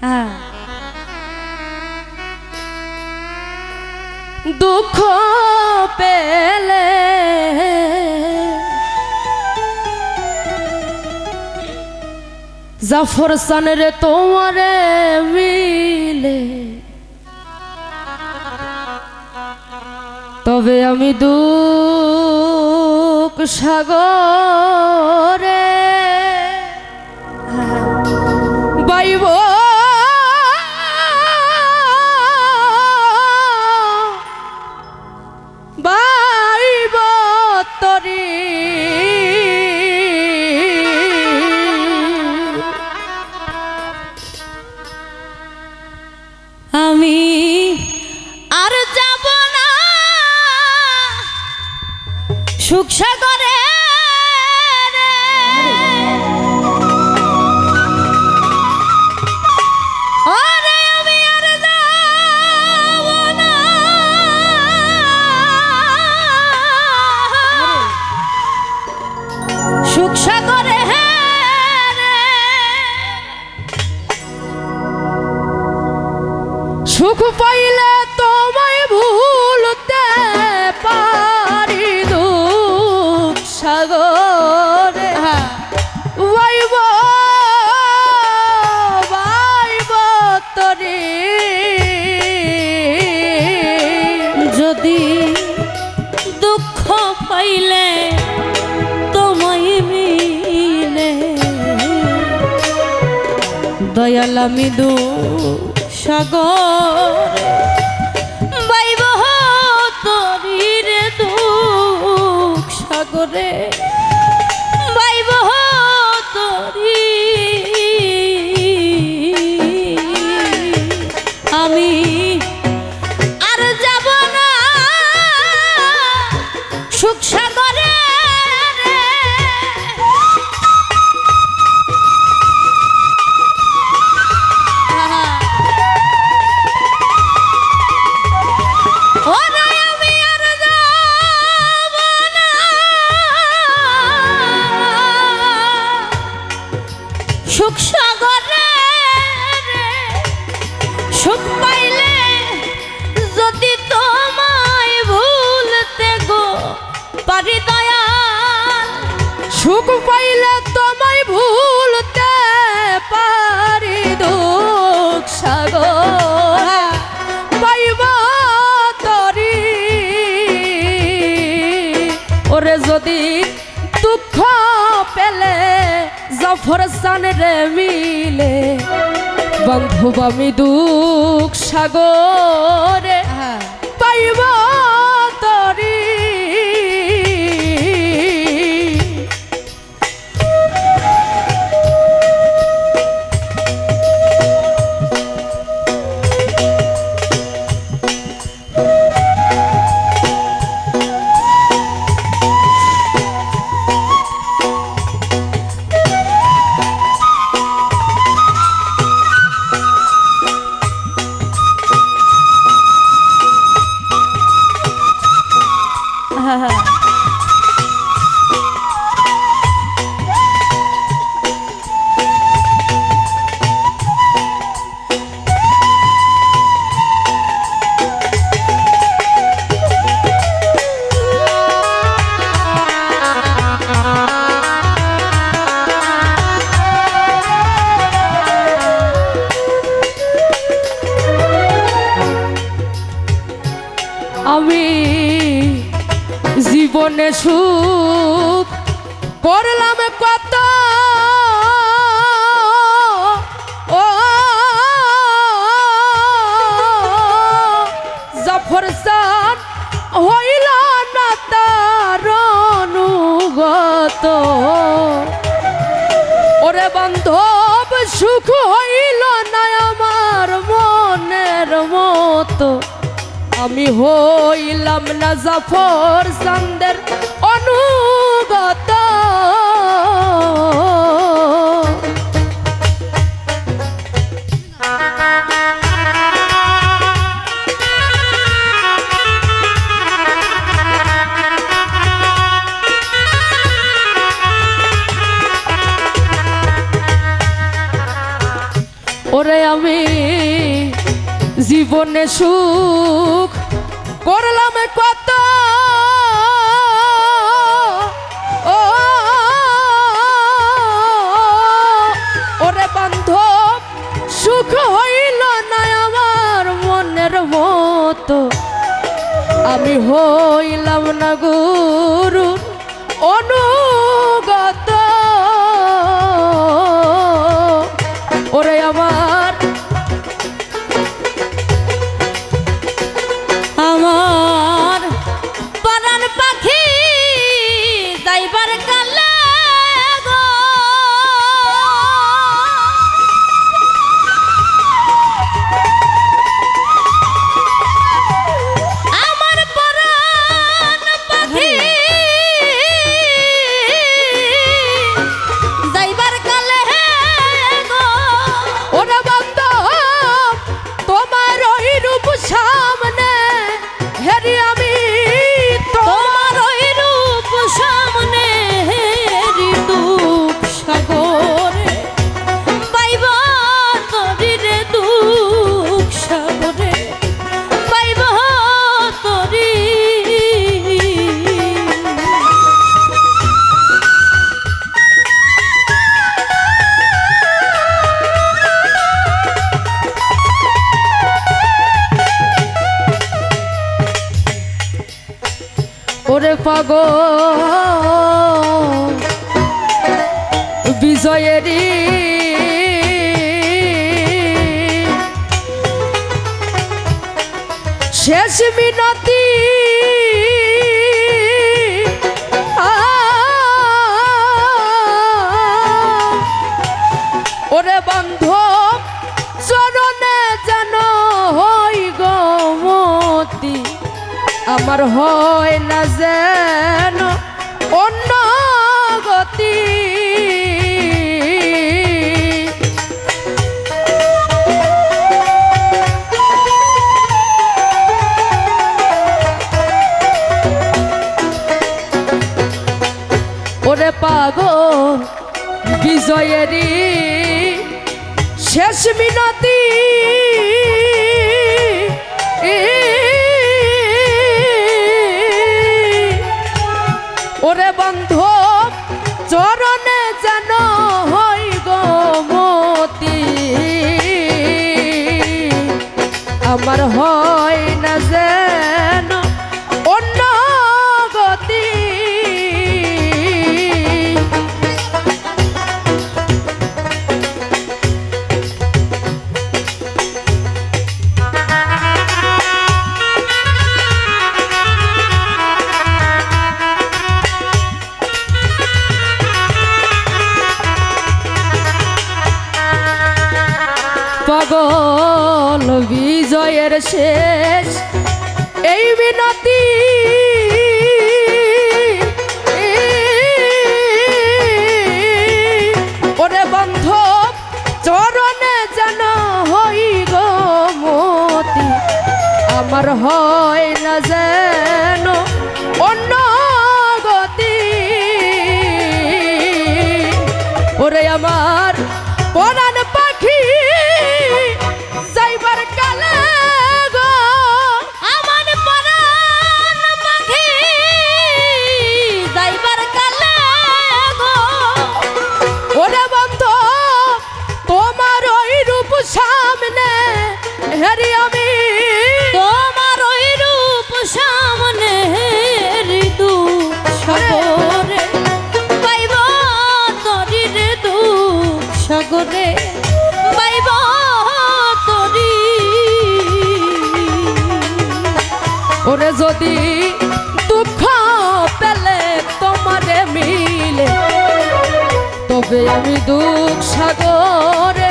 হ্যাঁ। দুঃখ পেলে জাফর সানের তোমারে মিলে। তবে আমি দুঃখ সাগরে সুখ সাগরে দয়াল আমি দু সাগর। জফর রে মিলে বন্ধু বমি দুঃখ সাগরে পাইব हाँ हाँ জীবনে সুখ করলাম কত। ও, জফর সান হইল না তার অনুগত। ওরে বান্ধব, সুখ হইল না আমার মনের মতো। আমি হইলাম না জাফর সান্দের আমি জীবনে সুখ করলাম হইলাম না গুরু অনু শেষ মিনতি। ওরে বন্ধ চরণে যেন হই গমতি আমার হয় না যেন অন্য জয়েরি শেষ মিনতি। ওরে বন্ধ চরণে যেন হই গোমতি আমার হয় পাগল বিজয়ের শেষ। এই বিনতি ওরে বন্ধ চরণে জানা হই গো মতি আমার হয় ডোবে আমি দুঃখ সাগরে